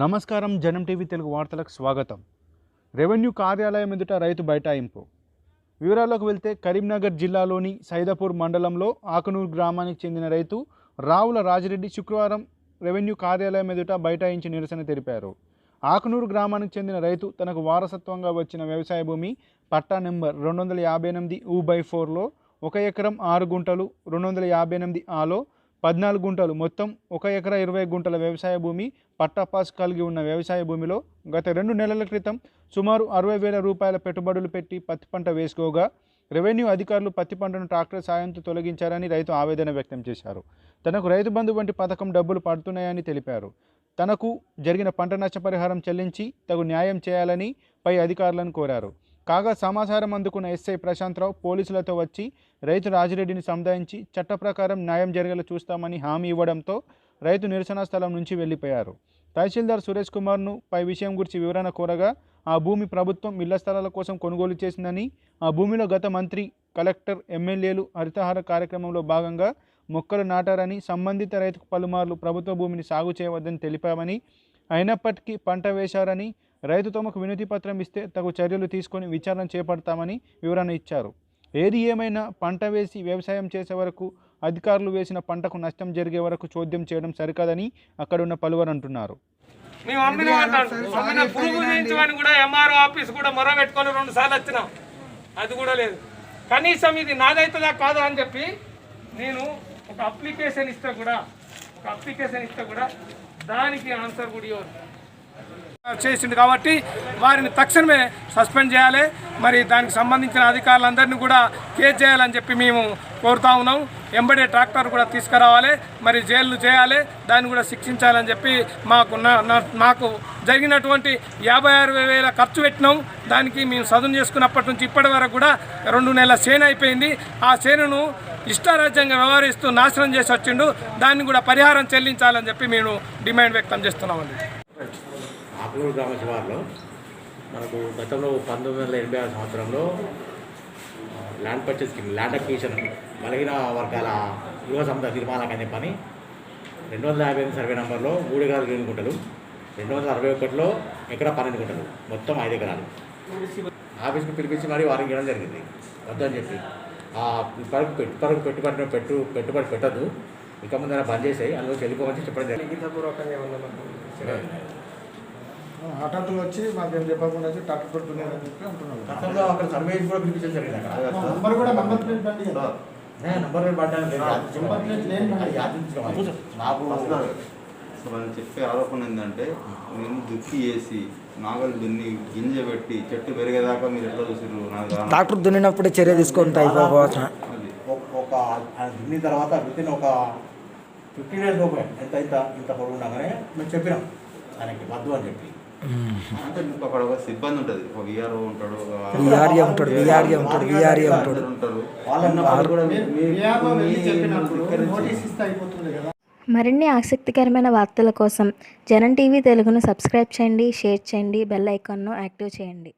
నమస్కారం జనం టీవీ తెలుగు వార్తలకు స్వాగతం. రెవెన్యూ కార్యాలయం ఎదుట రైతు బైఠాయింపు. వివరాల్లోకి వెళ్తే కరీంనగర్ జిల్లాలోని సైదాపూర్ మండలంలో ఆకనూరు గ్రామానికి చెందిన రైతు రావుల రాజిరెడ్డి శుక్రవారం రెవెన్యూ కార్యాలయం ఎదుట బైఠాయించి నిరసన తెలిపారు. ఆకనూరు గ్రామానికి చెందిన రైతు తనకు వారసత్వంగా వచ్చిన వ్యవసాయ భూమి పట్టా నెంబర్ రెండు వందల యాభై ఎనిమిది ఊ బై ఫోర్లో ఒక ఎకరం ఆరు గుంటలు రెండు వందల యాభై ఎనిమిది ఆలో పద్నాలుగు గుంటలు. మొత్తం ఒక ఎకరా ఇరవై గుంటల వ్యవసాయ భూమి పట్టాపాస్ కలిగి ఉన్న వ్యవసాయ భూమిలో గత రెండు నెలల క్రితం సుమారు అరవై వేల రూపాయల పెట్టుబడులు పెట్టి పత్తి పంట వేసుకోగా రెవెన్యూ అధికారులు పత్తి పంటను ట్రాక్టర్ సాయంతో తొలగించారని రైతు ఆవేదన వ్యక్తం చేశారు. తనకు రైతు బంధు వంటి పథకం డబ్బులు పడుతున్నాయని తెలిపారు. తనకు జరిగిన పంట నష్టపరిహారం చెల్లించి తగు న్యాయం చేయాలని పై అధికారులను కోరారు. కాగా సమాచారం అందుకున్న ఎస్ఐ ప్రశాంతరావు పోలీసులతో వచ్చి రైతు రాజిరెడ్డిని సముదాయించి చట్ట ప్రకారం న్యాయం జరిగేలా చూస్తామని హామీ ఇవ్వడంతో రైతు నిరసన స్థలం నుంచి వెళ్ళిపోయారు తహసీల్దార్ సురేష్ కుమార్ను పై విషయం గురించి వివరణ కోరగా ఆ భూమి ప్రభుత్వం ఇళ్ళ స్థలాల కోసం కొనుగోలు చేసిందని ఆ భూమిలో గత మంత్రి కలెక్టర్ ఎమ్మెల్యేలు హరితహార కార్యక్రమంలో భాగంగా మొక్కలు నాటారని సంబంధిత రైతుకు పలుమార్లు ప్రభుత్వ భూమిని సాగు చేయవద్దని తెలిపామని అయినప్పటికీ పంట వేశారని రైతు తమకు వినతి పత్రం ఇస్తే తగు చర్యలు తీసుకొని విచారణ చేపడతామని వివరణ ఇచ్చారు. ఏది ఏమైనా పంట వేసి వ్యవసాయం చేసే వరకు అధికారులు వేసిన పంటకు నష్టం జరిగే వరకు చోద్యం చేయడం సరికాదని అక్కడున్న పలువురు అంటున్నారు. మేము అమ్మిన అమ్మిన పురుగు చేయించమని కూడా ఎంఆర్ఓ ఆఫీస్ కూడా మొర పెట్టుకొని రెండు సార్లు వచ్చినాం. అది కూడా లేదు. కనీసం ఇది నాదైతుందా కాదా అని చెప్పి నేను ఒక అప్లికేషన్ ఇస్తే కూడా ఒక అప్లికేషన్ ఇస్తే కూడా దానికి ఆన్సర్ కూడా ఇవ్వరు చేసింది కాబట్టి వారిని తక్షణమే సస్పెండ్ చేయాలి. మరి దానికి సంబంధించిన అధికారులందరినీ కూడా కేసు చేయాలని చెప్పి మేము కోరుతా ఉన్నాం. ఎంబడే ట్రాక్టర్ కూడా తీసుకురావాలి. మరి జైలు చేయాలి. దాన్ని కూడా శిక్షించాలని చెప్పి మాకు నా- మాకు జరిగినటువంటి యాభై ఆరు వేల ఖర్చు పెట్టినాం. దానికి మేము సదును చేసుకున్నప్పటి నుంచి ఇప్పటి వరకు కూడా రెండు నెలల చేను అయిపోయింది. ఆ చేనును ఇష్టారాజ్యంగా వ్యవహరిస్తూ నాశనం చేసి వచ్చిండు. దాన్ని కూడా పరిహారం చెల్లించాలని చెప్పి మేము డిమాండ్ వ్యక్తం చేస్తున్నామండి. ఆకులూరు గ్రామ శివారులో మనకు గతంలో పంతొమ్మిది వందల ఎనభై ఆరు సంవత్సరంలో land purchase scheme land acquisition బలహీన వర్గాల గృహ సంపద నిర్మాణాలకు అని చెప్పని రెండు వందల యాభై ఎనిమిది సర్వే నెంబర్లో మూడు ఎకరాలు ఎనిమిది గుంటలు రెండు వందల అరవై ఒకటిలో ఎకరా పన్నెండు గుంటలు మొత్తం ఐదు ఎకరాలు. ఆఫీస్కి పిలిపించి మరి వారికి ఇవ్వడం జరిగింది. వద్దని చెప్పి. ఆ ఇప్పటికి పెట్టుబడి పెట్టుబడి పెట్టు పెట్టుబడి పెట్టద్దు. ఇక ముందర బంద్ చేసాయి అందులో వెళ్ళిపోమని చెప్పడం జరిగింది. హఠాత్తుగా వచ్చి మాకేం చెప్పకుండా వచ్చి ట్రాక్టర్ పెడుతున్నారని చెప్పి అంటున్నారు. గతంలో అక్కడ సర్వే కూడా జరిగింది అక్కడ నంబర్ కూడా నంబర్ ప్లేట్ బండి కదా. నే, నంబర్ ప్లేట్ పడ్డాను ప్లేట్ లేని. నాకు వాళ్ళు చెప్పే ఆరోపణ ఏంటంటే నేను దుక్కి వేసి నాగలు దున్ని గింజ పెట్టి చెట్టు పెరిగేదాకా మీరు ఎట్లా చూసారు. ట్రాక్టర్ దున్నినప్పుడే చర్య తీసుకుంటే అయిపోవచ్చు అది. ఒక- దున్నిన తర్వాత వితిన్ ఒక ఫిఫ్టీన్ డేస్ లోపే ఎంత ఇంత ఇంత పొడవు ఉండగానే మేము చెప్పినాం. ఆయనకి వద్దు అని చెప్పి. అంటే మీకు అక్కడ ఒక సిబ్బంది ఉంటుంది. ఒక విఆర్ఓ ఉంటాడు ఒక- విఆర్ఏ ఉంటాడు, విఆర్ఏ ఉంటాడు, విఆర్ఏ మరిన్ని ఆసక్తికరమైన వార్తల కోసం జనం టీవీ తెలుగును సబ్స్క్రైబ్ చేయండి షేర్ చేయండి బెల్ ఐకాన్ను యాక్టివ్ చేయండి.